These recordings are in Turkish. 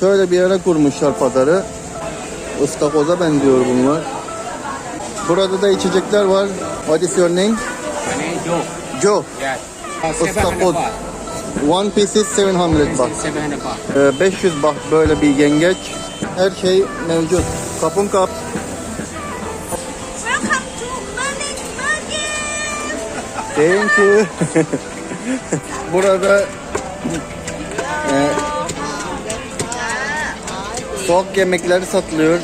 Şöyle bir yere kurmuşlar pazarı. Istakoza benziyor bunlar. Burada da içecekler var. What is your name? My name is Joe. Joe. Yes. Uh, Istakoz. 700 baht. One piece is 700 baht. 700 baht. Ee, 500 baht böyle bir yengeç. Her şey mevcut. Kapın kap. Thank you. Burada soğuk yemekleri satılıyor.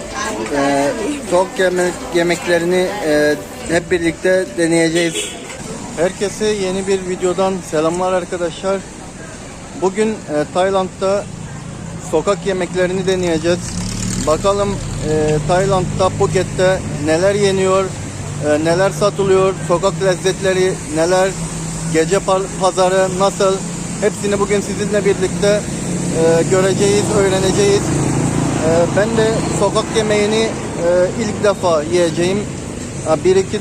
E, soğuk yemek yemeklerini e, hep birlikte deneyeceğiz. Herkese yeni bir videodan selamlar arkadaşlar. Bugün e, Tayland'da sokak yemeklerini deneyeceğiz. Bakalım e, Tayland'da Phuket'te neler yeniyor, e, neler satılıyor, sokak lezzetleri neler, gece pazarı nasıl hepsini bugün sizinle birlikte e, göreceğiz, öğreneceğiz. E, ben de sokak yemeğini e, ilk defa yiyeceğim. Bir iki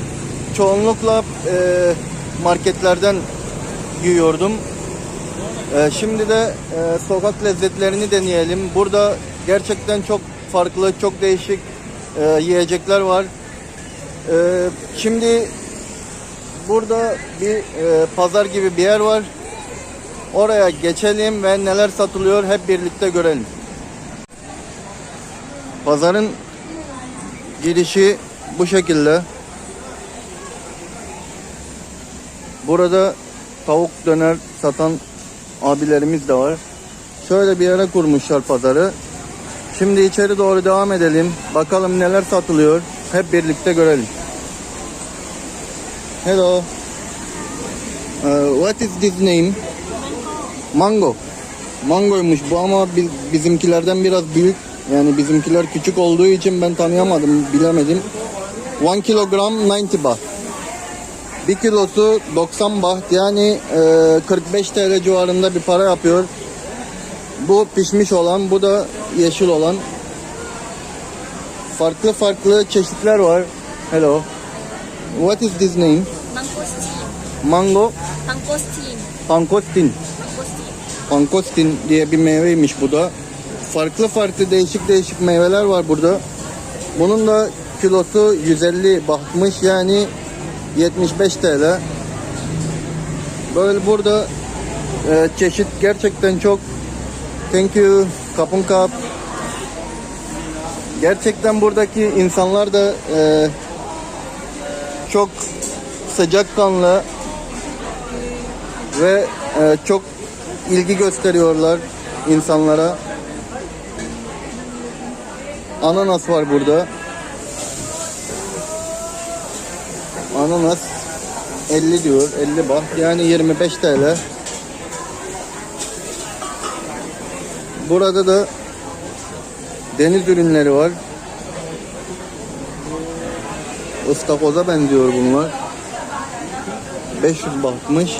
çoğunlukla e, marketlerden yiyordum. Ee, şimdi de e, sokak lezzetlerini deneyelim. Burada gerçekten çok farklı, çok değişik yiyecekler var. Ee, şimdi burada bir pazar gibi bir yer var. Oraya geçelim ve neler satılıyor hep birlikte görelim. Pazarın girişi bu şekilde. Burada tavuk döner satan abilerimiz de var. Şöyle bir yere kurmuşlar pazarı. Şimdi içeri doğru devam edelim. Bakalım neler satılıyor. Hep birlikte görelim. Hello. Uh, what is this name? Mango. Mangoymuş bu ama bi- bizimkilerden biraz büyük. Yani bizimkiler küçük olduğu için ben tanıyamadım, bilemedim. 1 kilogram 90 baht. 1 kilosu 90 baht yani e, 45 TL civarında bir para yapıyor. Bu pişmiş olan, bu da yeşil olan. Farklı farklı çeşitler var. Hello. What is this name? Mangosteen. Mango Mangosteen. pankostin. Mangosteen. Pankostin diye bir meyveymiş bu da. Farklı farklı değişik değişik meyveler var burada. Bunun da kilosu 150 bahtmış yani 75 TL. Böyle burada e, çeşit gerçekten çok. Thank you. Kapın kap. Gerçekten buradaki insanlar da e, çok sıcakkanlı ve e, çok ilgi gösteriyorlar insanlara. Ananas var burada. Ananas 50 diyor. 50 baht. Yani 25 TL. Burada da deniz ürünleri var. Istakoza benziyor bunlar. 500 bahtmış.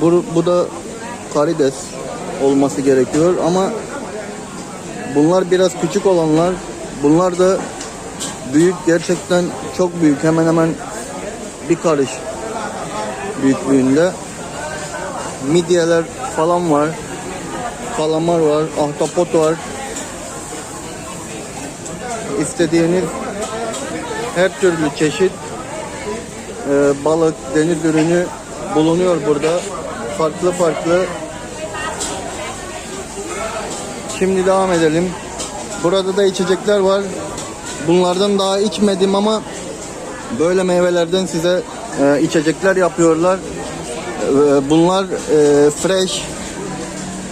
Bu, bu da karides olması gerekiyor ama bunlar biraz küçük olanlar. Bunlar da büyük gerçekten çok büyük hemen hemen bir karış büyüklüğünde. Midyeler falan var. Kalamar var, ahtapot var. İstediğiniz her türlü çeşit e, balık, deniz ürünü bulunuyor burada. Farklı farklı. Şimdi devam edelim. Burada da içecekler var. Bunlardan daha içmedim ama böyle meyvelerden size e, içecekler yapıyorlar. E, bunlar e, fresh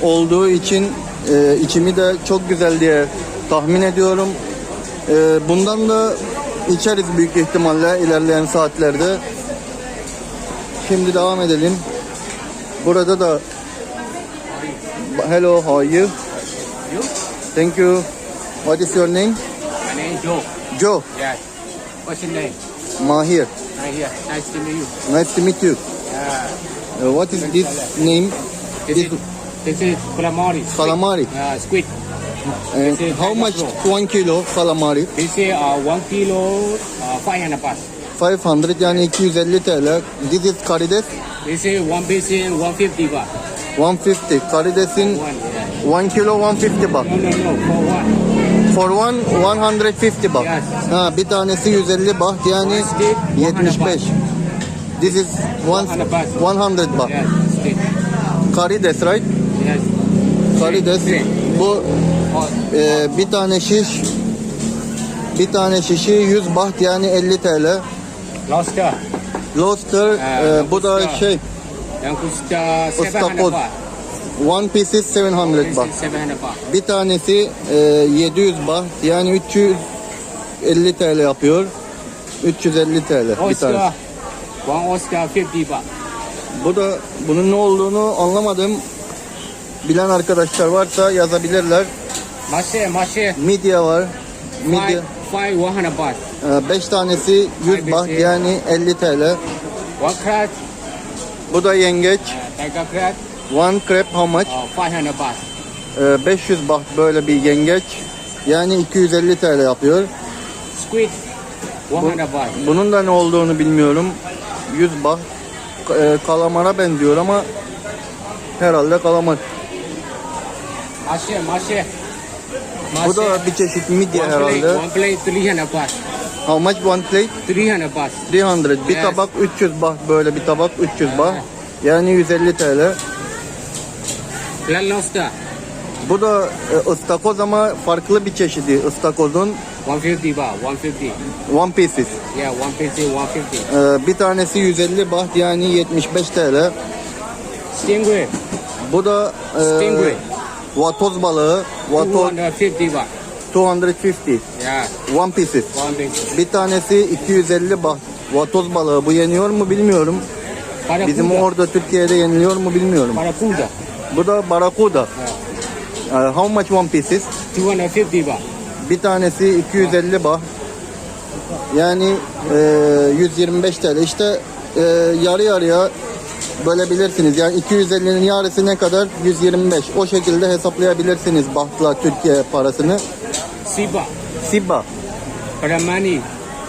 olduğu için e, içimi de çok güzel diye tahmin ediyorum. E, bundan da içeriz büyük ihtimalle ilerleyen saatlerde. Şimdi devam edelim. Burada da Hello, how are you? Thank you. What is your name? My name is Joe. Joe. Yes. What's your name? Mahir. Here. Nice to meet you. Nice to meet you. Yeah. Uh, what is this name? This This is this is calamari. calamari. Uh, squid. And This is how much? One kilo calamari. This is uh, one kilo, uh, 500 baht. 500 yani 250 TL. This is karides. This is one piece 150 baht. 150. Karidesin One. 1 kilo 150 baht. No, no, no. For? For one 150 baht. Yes. Ha, bir tanesi 150 baht yani One stick, 75. This is one 100 baht. 100 baht. Yes. Karides right? Yes. Karides. Bu e, bir tane şiş bir tane şişi 100 baht yani 50 TL. lobster. Lobster e, bu da şey Yang kusta 700 Istakoz. baht. One piece is 700 This baht. is 700 baht. Bir tanesi e, 700 baht yani 350 TL yapıyor. 350 TL bir tanesi. Oscar. One Oscar 50 baht. Bu da bunun ne olduğunu anlamadım. Bilen arkadaşlar varsa yazabilirler. Masih, masih. Midye var. Midye Five, five 100 baht. 5 tanesi 100 baht yani 50 TL. One crab, Bu da yengeç. tiger crab, One crab how much? uh, 500 baht. Ee, 500 baht böyle bir yengeç. Yani 250 TL yapıyor. Squid, 100 baht. Bunun da ne olduğunu bilmiyorum. 100 baht. Ka- e, kalamara benziyor ama herhalde kalamar. Masih, masih. Bu da bir çeşit midye one plate, herhalde. one plate 300 baht. How much one plate? 300 baht. 300. Bir Yes. tabak 300 baht böyle bir tabak 300 baht. Yani 150 TL. Lobster, Bu da e, ıstakoz ama farklı bir çeşidi ıstakozun 150 baht, 150. one pieces. Yeah, 150, 150. Ee, bir tanesi 150 baht yani 75 TL. Stingray, Bu da e, Stingray. vatoz balığı. Vatoz 250 baht. 250. Yeah, One pieces. 150. Bir tanesi 250 baht. Vatoz balığı. Bu yeniyor mu bilmiyorum. Bizim orada Türkiye'de yeniliyor mu bilmiyorum. barakuda, Bu da barakuda. Ee, how much one pieces? 250 baht. Bir tanesi 250 baht. Yani e, 125 TL. İşte e, yarı yarıya bölebilirsiniz. Yani 250'nin yarısı ne kadar? 125. O şekilde hesaplayabilirsiniz bahtla Türkiye parasını. Siba, Siba. Paramani,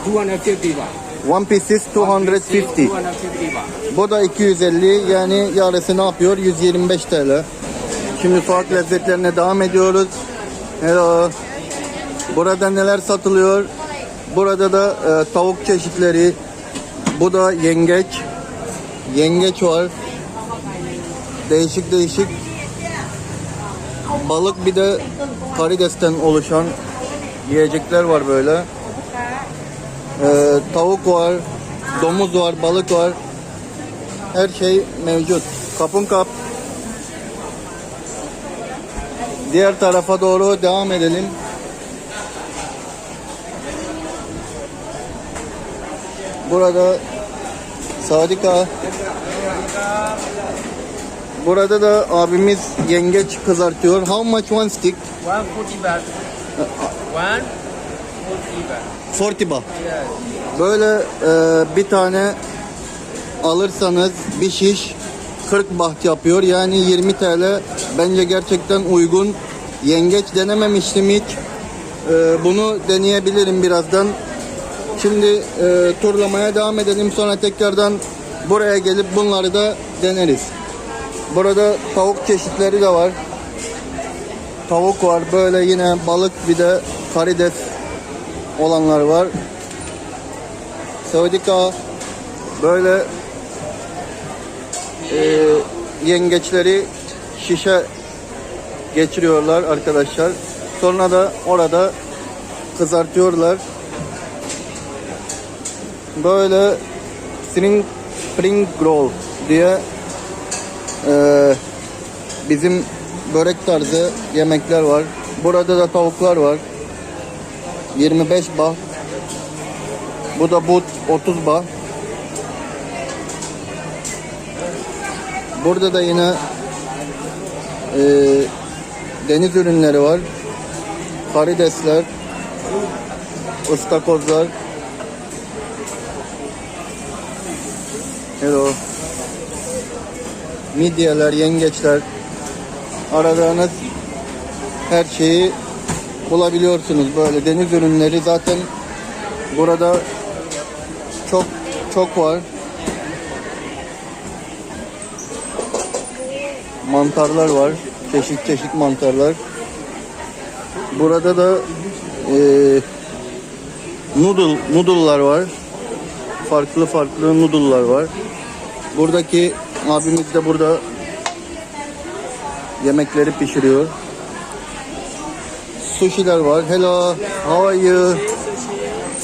250 baht. One piece is 250. 250 baht. Bu da 250 yani yarısı ne yapıyor? 125 TL. Şimdi sokak lezzetlerine devam ediyoruz. Hello. Burada neler satılıyor? Burada da e, tavuk çeşitleri. Bu da yengeç. Yengeç var. Değişik değişik. Balık bir de karidesten oluşan yiyecekler var böyle. E, tavuk var. Domuz var, balık var. Her şey mevcut. Kapın kap. Diğer tarafa doğru devam edelim. Burada Sadika. Burada da abimiz yengeç kızartıyor. How much one stick? 140 baht. One 40 baht. 40 baht. Böyle e, bir tane alırsanız bir şiş 40 baht yapıyor. Yani 20 TL bence gerçekten uygun. Yengeç denememiştim hiç. E, bunu deneyebilirim birazdan. Şimdi e, turlamaya devam edelim. Sonra tekrardan buraya gelip bunları da deneriz. Burada tavuk çeşitleri de var. Tavuk var. Böyle yine balık bir de karides olanlar var. Saudika böyle e, yengeçleri şişe geçiriyorlar arkadaşlar. Sonra da orada kızartıyorlar. Böyle spring, spring roll diye e, bizim börek tarzı yemekler var. Burada da tavuklar var. 25 baht. Bu da but 30 baht. Burada da yine e, deniz ürünleri var. Karidesler, ıstakozlar. Hello. Midyeler, yengeçler. Aradığınız her şeyi bulabiliyorsunuz böyle deniz ürünleri zaten burada çok çok var. Mantarlar var. Çeşit çeşit mantarlar. Burada da e, noodle, noodle'lar var. Farklı farklı noodle'lar var. Buradaki abimiz de burada yemekleri pişiriyor. Sushi'ler var. Hello, how are you?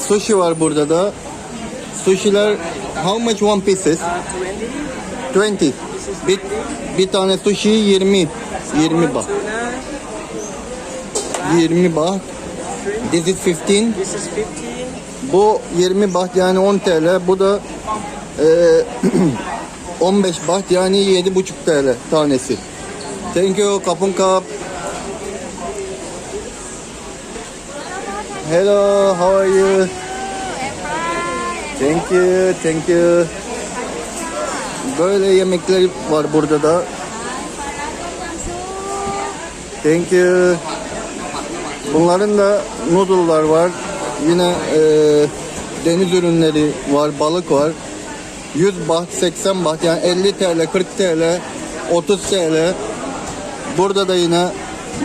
Sushi var burada da. Sushi'ler how much one pieces? 20. Bir, bir tane sushi 20. 20 baht. 20 baht. This is 15. This is 15. Bu 20 baht yani 10 TL. Bu da eee 15 baht yani 7,5 TL tanesi. Thank you kapın kap. Hello, how are you? Thank you, thank you. Böyle yemekler var burada da. Thank you. Bunların da noodle'lar var. Yine e, deniz ürünleri var, balık var. 100 baht, 80 baht yani 50 TL, 40 TL, 30 TL. Burada da yine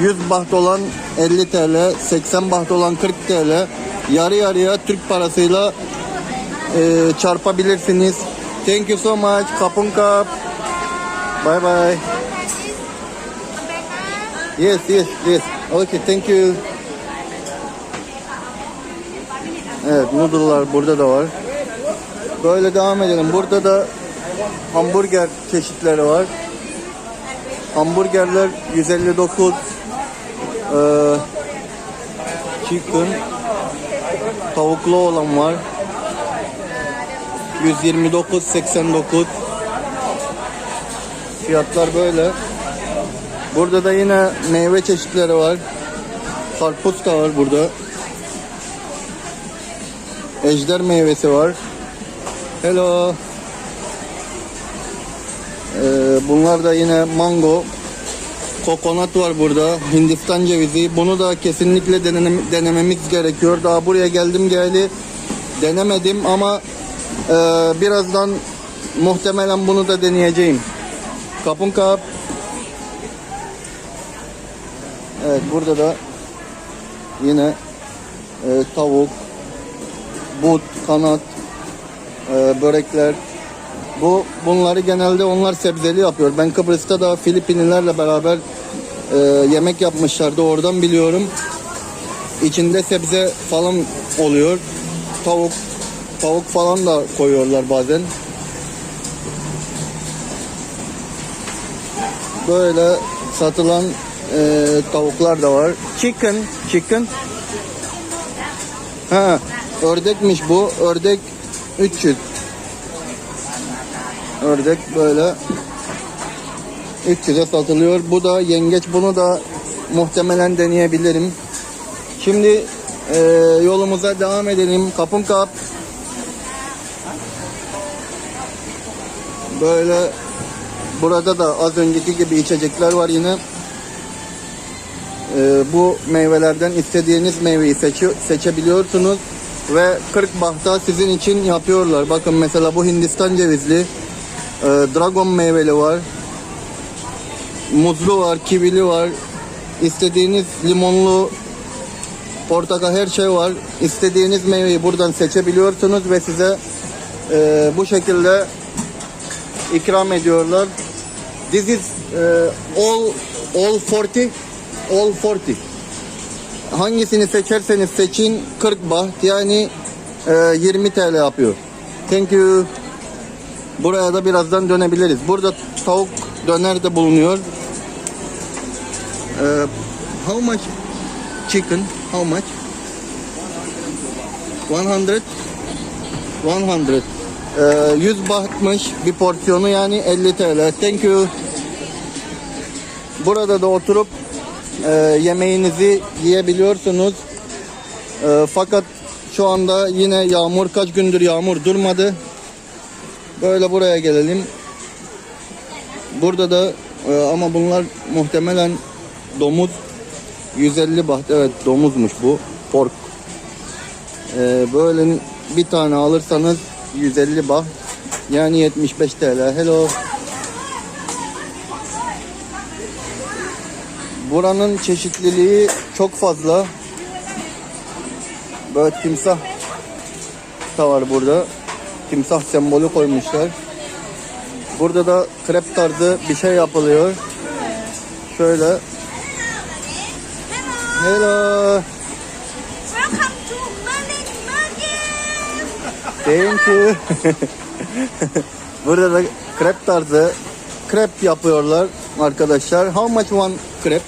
100 baht olan 50 TL, 80 baht olan 40 TL. Yarı yarıya Türk parasıyla e, çarpabilirsiniz. Thank you so much. Kapın kap. Bye bye. Yes, yes, yes. Okay, thank you. Evet, noodle'lar burada da var. Böyle devam edelim. Burada da hamburger çeşitleri var. Hamburgerler 159 eee chicken tavuklu olan var. 129 89 Fiyatlar böyle. Burada da yine meyve çeşitleri var. Karpuz var burada. Ejder meyvesi var. Hello. Ee, bunlar da yine mango. Kokonat var burada. Hindistan cevizi. Bunu da kesinlikle denem- denememiz gerekiyor. Daha buraya geldim geldi. Denemedim ama e, birazdan muhtemelen bunu da deneyeceğim. Kapın kap. Evet burada da yine e, tavuk, but, kanat, e, börekler. Bu bunları genelde onlar sebzeli yapıyor. Ben Kıbrıs'ta da Filipinlilerle beraber e, yemek yapmışlardı. Oradan biliyorum. İçinde sebze falan oluyor. Tavuk, tavuk falan da koyuyorlar bazen. Böyle satılan e, tavuklar da var. Chicken, chicken. Ha, ördekmiş bu. Ördek 300. Ördek böyle 300'e satılıyor. Bu da yengeç. Bunu da muhtemelen deneyebilirim. Şimdi e, yolumuza devam edelim. Kapın kap. Böyle burada da az önceki gibi içecekler var yine. E, bu meyvelerden istediğiniz meyveyi seçi- seçebiliyorsunuz ve 40 bahta sizin için yapıyorlar. Bakın mesela bu Hindistan cevizli, e, dragon meyveli var, muzlu var, kivili var, istediğiniz limonlu, portakal her şey var. İstediğiniz meyveyi buradan seçebiliyorsunuz ve size e, bu şekilde ikram ediyorlar. This is e, all all 40 all 40. Hangisini seçerseniz seçin 40 baht yani e, 20 TL yapıyor. Thank you. Buraya da birazdan dönebiliriz. Burada tavuk döner de bulunuyor. E, how much chicken? How much? 100 100 ee, 100 bahtmış bir porsiyonu yani 50 TL. Thank you. Burada da oturup e, yemeğinizi yiyebiliyorsunuz. E, fakat şu anda yine yağmur kaç gündür yağmur durmadı. Böyle buraya gelelim. Burada da e, ama bunlar muhtemelen domuz 150 baht evet domuzmuş bu pork. E, böyle bir tane alırsanız 150 baht yani 75 TL. Hello. Buranın çeşitliliği çok fazla. Böyle timsah da var burada. Timsah sembolü koymuşlar. Burada da krep tarzı bir şey yapılıyor. Şöyle. Hello. Thank you. Burada da krep tarzı krep yapıyorlar arkadaşlar. How much one crepe?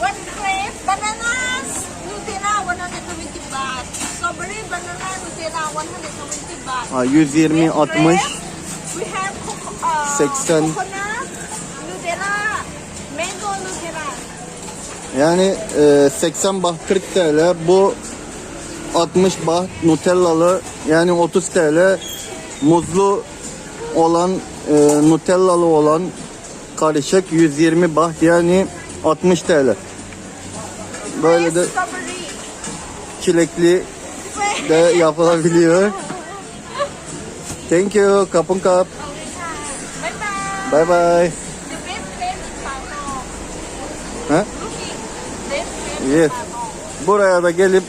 One crepe, bananas, Nutella 120 baht. Strawberry, banana, Nutella 120 baht. Ha, 120 Red 60 grape, We have coco- uh, 80. coconut, Nutella, mango Nutella. yani e, 80 baht 40 TL bu 60 baht Nutellalı yani 30 TL muzlu olan e, Nutellalı olan karışık 120 baht yani 60 TL. Böyle de çilekli de yapılabiliyor. Thank you. Kapın kap. Bye bye. Bye bye. The best place in Patong. Ha? Looking. Best place Yes. in Patong. Buraya da gelip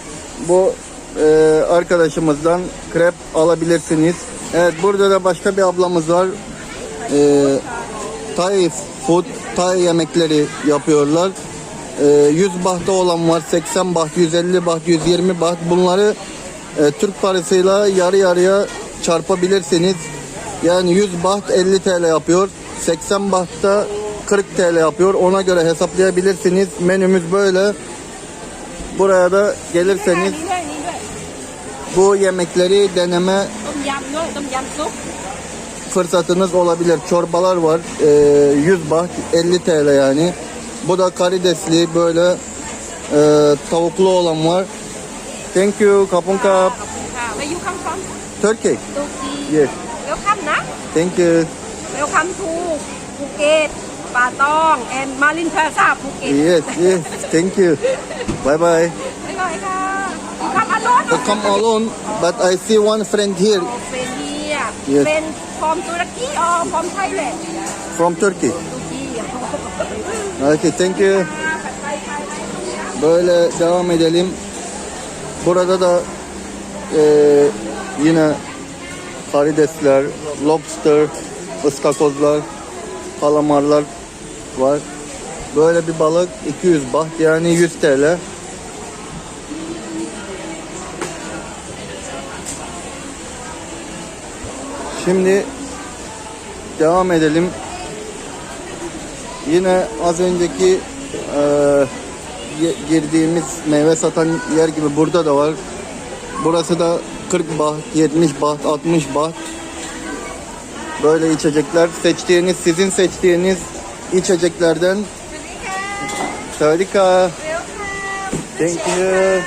bu e, arkadaşımızdan krep alabilirsiniz. Evet burada da başka bir ablamız var. E, Thai food, Thai yemekleri yapıyorlar. E, 100 bahta olan var, 80 baht, 150 baht, 120 baht. Bunları e, Türk parasıyla yarı yarıya çarpabilirseniz yani 100 baht 50 TL yapıyor. 80 bahtta 40 TL yapıyor. Ona göre hesaplayabilirsiniz. Menümüz böyle. Buraya da gelirseniz bu yemekleri deneme fırsatınız olabilir. Çorbalar var. Ee, 100 baht 50 TL yani. Bu da karidesli böyle e, tavuklu olan var. Thank you. Kapun kap. Where you come from? Turkey. Yes. Welcome, na. Thank you. Welcome to Phuket, Patong, and Marlin Plaza, Phuket. Yes, yes. Thank you. bye bye. Bye bye. You come alone. I come alone, but I see one friend here. Oh, friend here. Yes. Friend from Turkey or from Thailand? From Turkey. Turkey. okay, thank you. Böyle devam edelim. Burada da eh, e, yine karidesler, lobster, ıstakozlar, kalamarlar var. Böyle bir balık 200 baht yani 100 TL. Şimdi devam edelim. Yine az önceki e, girdiğimiz meyve satan yer gibi burada da var. Burası da 40 baht, 70 baht, 60 baht böyle içecekler. Seçtiğiniz, sizin seçtiğiniz içeceklerden Sarika. Thank you.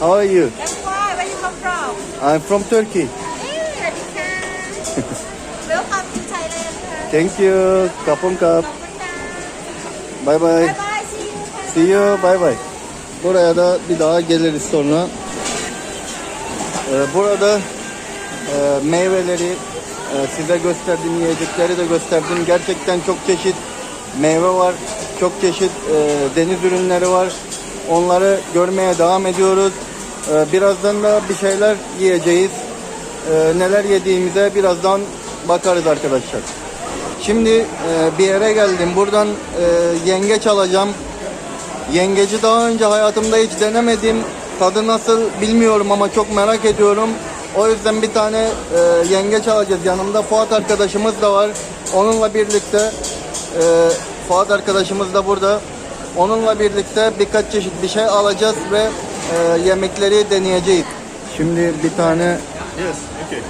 How are you? Where you come from? I'm from Turkey. Welcome to Thank you. Kapon kap. Bye bye. See you. Bye bye. Buraya da bir daha geliriz sonra. Ee, burada e, meyveleri e, size gösterdim, yiyecekleri de gösterdim. Gerçekten çok çeşit meyve var. Çok çeşit e, deniz ürünleri var. Onları görmeye devam ediyoruz. Birazdan da bir şeyler yiyeceğiz. Neler yediğimize birazdan bakarız arkadaşlar. Şimdi bir yere geldim. Buradan yengeç alacağım. Yengeci daha önce hayatımda hiç denemedim. Tadı nasıl bilmiyorum ama çok merak ediyorum. O yüzden bir tane e, yengeç alacağız. Yanımda Fuat arkadaşımız da var. Onunla birlikte e, Fuat arkadaşımız da burada. Onunla birlikte birkaç çeşit bir şey alacağız ve e, yemekleri deneyeceğiz. Şimdi bir tane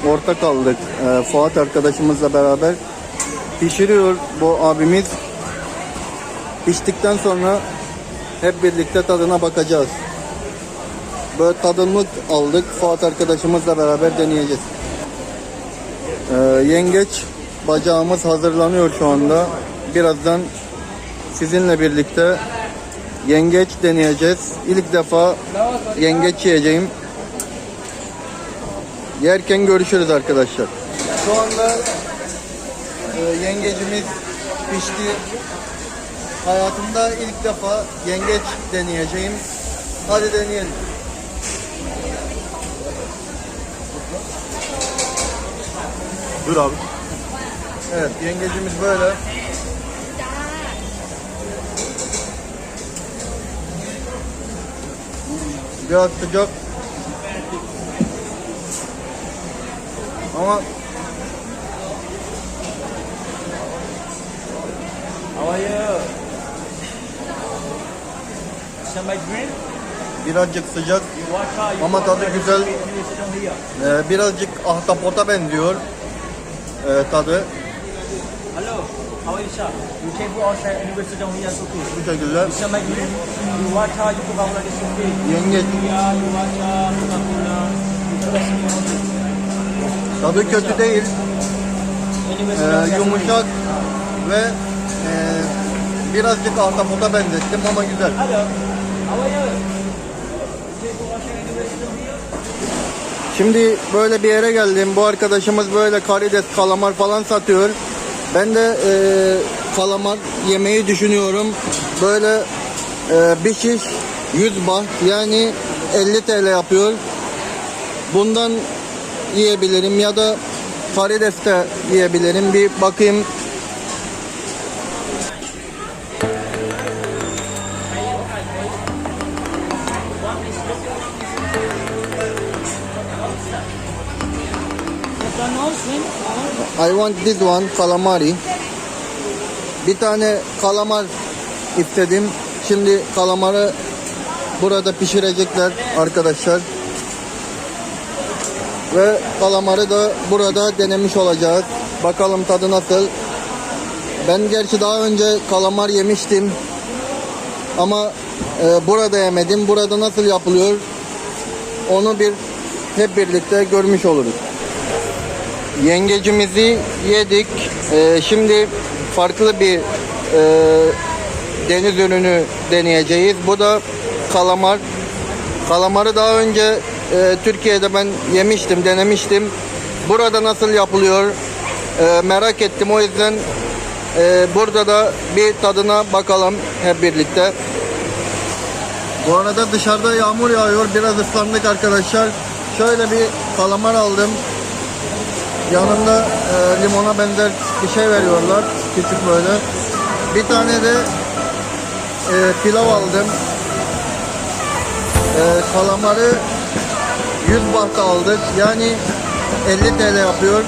ortak aldık. E, Fuat arkadaşımızla beraber pişiriyor bu abimiz. Piştikten sonra hep birlikte tadına bakacağız. Böyle tadımlık aldık. Fuat arkadaşımızla beraber deneyeceğiz. Ee, yengeç bacağımız hazırlanıyor şu anda. Birazdan sizinle birlikte yengeç deneyeceğiz. İlk defa yengeç yiyeceğim. Yerken görüşürüz arkadaşlar. Şu anda e, yengecimiz pişti. Hayatımda ilk defa yengeç deneyeceğim. Hadi deneyelim. Dur abi. Evet yengecimiz böyle. Biraz sıcak. Ama How are you? Somebody drink? birazcık sıcak. You ama tadı güzel. Ee, birazcık ahtapota benziyor tadı Hello. How are you, sir? You can go outside anywhere sit down here, so cool. bu şekilde. Somebody drink? You watch out. You go out like it's okay. Yengeç Yeah, you watch. Coca-Cola. You me. tadı kötü değil. Ee, here, yumuşak ve e, birazcık ahtapota benzettim ama güzel. Hello. How are you? You can go outside anywhere sit down here. Şimdi böyle bir yere geldim. Bu arkadaşımız böyle karides, kalamar falan satıyor. Ben de e, kalamar yemeyi düşünüyorum. Böyle e, bir şiş 100 baht yani 50 TL yapıyor. Bundan yiyebilirim ya da karides de yiyebilirim. Bir bakayım. Want this one calamari. Bir tane kalamar istedim. Şimdi kalamarı burada pişirecekler arkadaşlar. Ve kalamarı da burada denemiş olacağız. Bakalım tadı nasıl. Ben gerçi daha önce kalamar yemiştim. Ama e, burada yemedim. Burada nasıl yapılıyor? Onu bir hep birlikte görmüş oluruz. Yengecimizi yedik. Ee, şimdi farklı bir e, deniz ürünü deneyeceğiz. Bu da kalamar. Kalamarı daha önce e, Türkiye'de ben yemiştim, denemiştim. Burada nasıl yapılıyor e, merak ettim. O yüzden e, burada da bir tadına bakalım hep birlikte. Bu arada dışarıda yağmur yağıyor. Biraz ıslandık arkadaşlar. Şöyle bir kalamar aldım. Yanında e, limona benzer bir şey veriyorlar. Küçük böyle. Bir tane de e, pilav aldım. E, kalamarı 100 bahta aldık. Yani 50 TL yapıyor.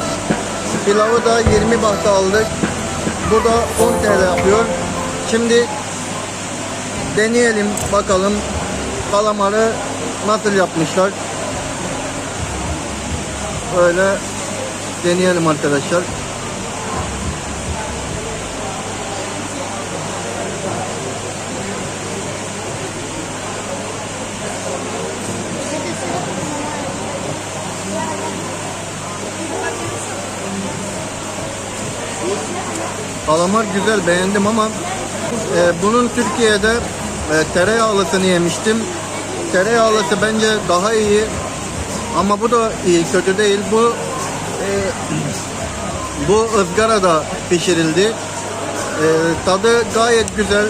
Pilavı da 20 bahta aldık. Bu da 10 TL yapıyor. Şimdi deneyelim bakalım kalamarı nasıl yapmışlar. Böyle deneyelim arkadaşlar. Kalamar güzel beğendim ama e, bunun Türkiye'de e, tereyağlısını yemiştim. Tereyağlısı bence daha iyi ama bu da iyi kötü değil. Bu e, bu ızgarada pişirildi. E, tadı gayet güzel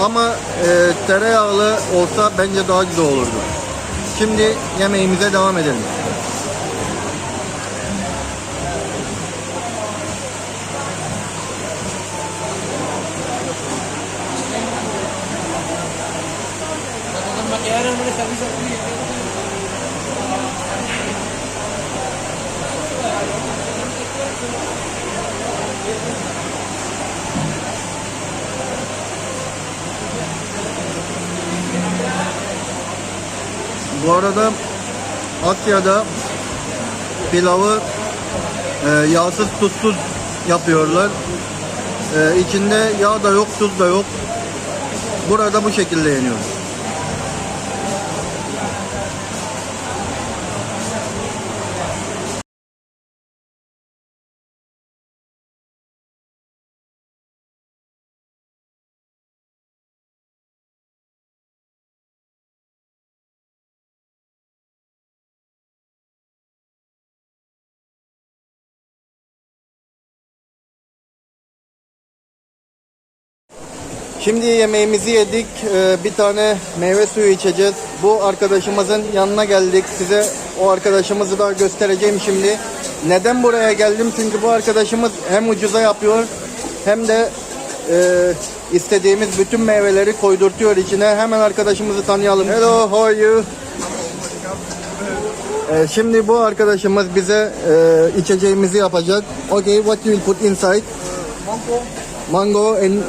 ama e, tereyağlı olsa bence daha güzel olurdu. Şimdi yemeğimize devam edelim. Bu arada Asya'da pilavı e, yağsız tuzsuz yapıyorlar. E, içinde yağ da yok, tuz da yok. Burada bu şekilde yeniyor. Şimdi yemeğimizi yedik. Ee, bir tane meyve suyu içeceğiz. Bu arkadaşımızın yanına geldik. Size o arkadaşımızı da göstereceğim şimdi. Neden buraya geldim? Çünkü bu arkadaşımız hem ucuza yapıyor hem de e, istediğimiz bütün meyveleri koydurtuyor içine. Hemen arkadaşımızı tanıyalım. Hello, how are you? Ee, şimdi bu arkadaşımız bize e, içeceğimizi yapacak. Okay, what you will put inside? Mango, Mango and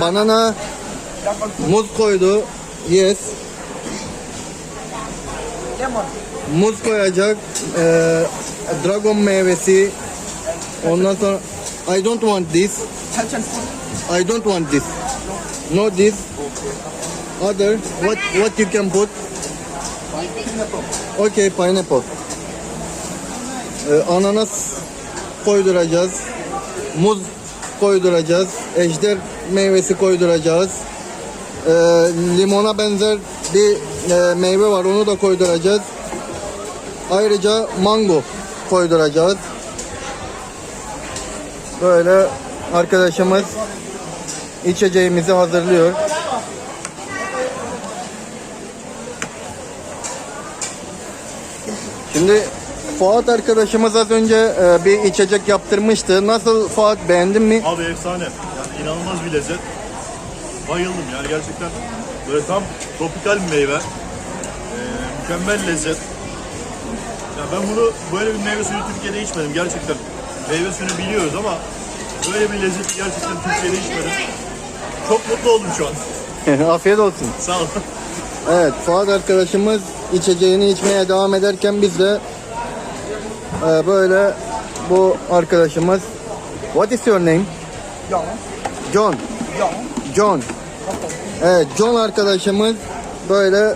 banana. Muz koydu. Yes. Muz koyacak. Ee, dragon meyvesi. Ondan sonra I don't want this. I don't want this. No this. Other. What what you can put? Okay, pineapple. Ee, ananas koyduracağız. Muz koyduracağız. Ejder meyvesi koyduracağız. Ee, limona benzer bir e, meyve var. Onu da koyduracağız. Ayrıca mango koyduracağız. Böyle arkadaşımız içeceğimizi hazırlıyor. Şimdi Fuat arkadaşımız az önce e, bir içecek yaptırmıştı. Nasıl Fuat beğendin mi? Abi efsane. İnanılmaz bir lezzet. Bayıldım yani gerçekten. Böyle tam tropikal bir meyve. Ee, mükemmel lezzet. Ya ben bunu böyle bir meyve suyu Türkiye'de içmedim gerçekten. Meyve suyunu biliyoruz ama böyle bir lezzeti gerçekten Türkiye'de içmedim. Çok mutlu oldum şu an. Afiyet olsun. Sağ ol. Evet Fuat arkadaşımız içeceğini içmeye devam ederken biz de e, böyle bu arkadaşımız What is your name? John, John. John, John. Evet John arkadaşımız böyle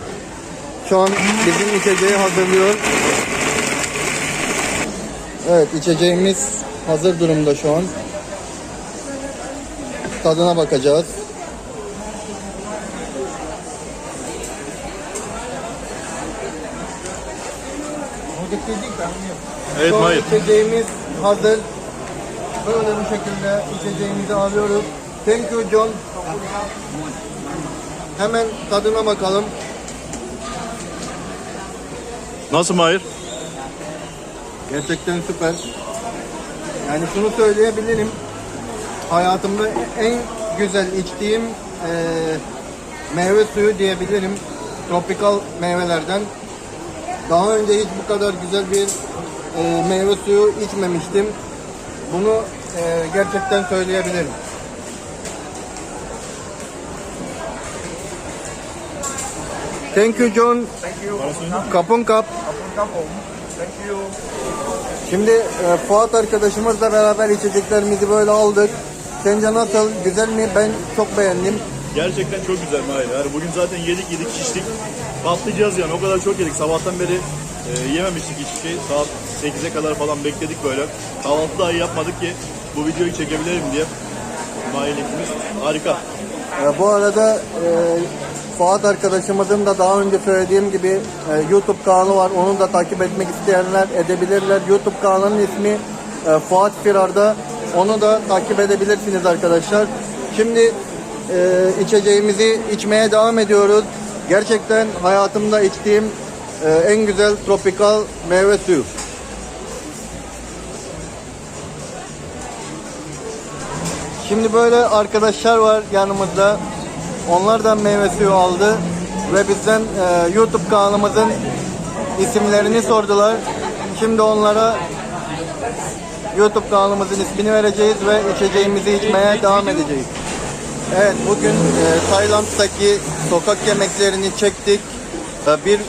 şu an bizim içeceği hazırlıyor. Evet içeceğimiz hazır durumda şu an. Tadına bakacağız. Evet an Mahir. içeceğimiz hazır. Böyle bir şekilde içeceğimizi alıyoruz. Thank you John. Hemen tadına bakalım. Nasıl Mahir? Gerçekten süper. Yani şunu söyleyebilirim. Hayatımda en güzel içtiğim eee, meyve suyu diyebilirim. Tropikal meyvelerden. Daha önce hiç bu kadar güzel bir eee, meyve suyu içmemiştim. Bunu eee, gerçekten söyleyebilirim. Thank you John. thank you. Kapın kap. Kapun kapun, thank you. Şimdi e, Fuat arkadaşımızla beraber içeceklerimizi böyle aldık. Sence nasıl? Güzel mi? Ben çok beğendim. Gerçekten çok güzel Mahir. Yani bugün zaten yedik yedik şiştik. Patlayacağız yani o kadar çok yedik. Sabahtan beri e, yememiştik hiçbir şey. Saat 8'e kadar falan bekledik böyle. Kahvaltı dahi yapmadık ki bu videoyu çekebilirim diye. Mahir. Harika. E, bu arada e, Fuat arkadaşımızın da daha önce söylediğim gibi e, YouTube kanalı var. Onu da takip etmek isteyenler edebilirler. YouTube kanalının ismi e, Fuat Firar'da. Onu da takip edebilirsiniz arkadaşlar. Şimdi e, içeceğimizi içmeye devam ediyoruz. Gerçekten hayatımda içtiğim e, en güzel tropikal meyve suyu. Şimdi böyle arkadaşlar var yanımızda. Onlar da meyve suyu aldı ve bizden e, YouTube kanalımızın isimlerini sordular. Şimdi onlara YouTube kanalımızın ismini vereceğiz ve içeceğimizi içmeye devam edeceğiz. Evet bugün e, Tayland'daki sokak yemeklerini çektik. E, bir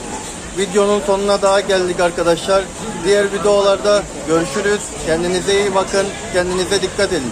videonun sonuna daha geldik arkadaşlar. Diğer videolarda görüşürüz. Kendinize iyi bakın. Kendinize dikkat edin.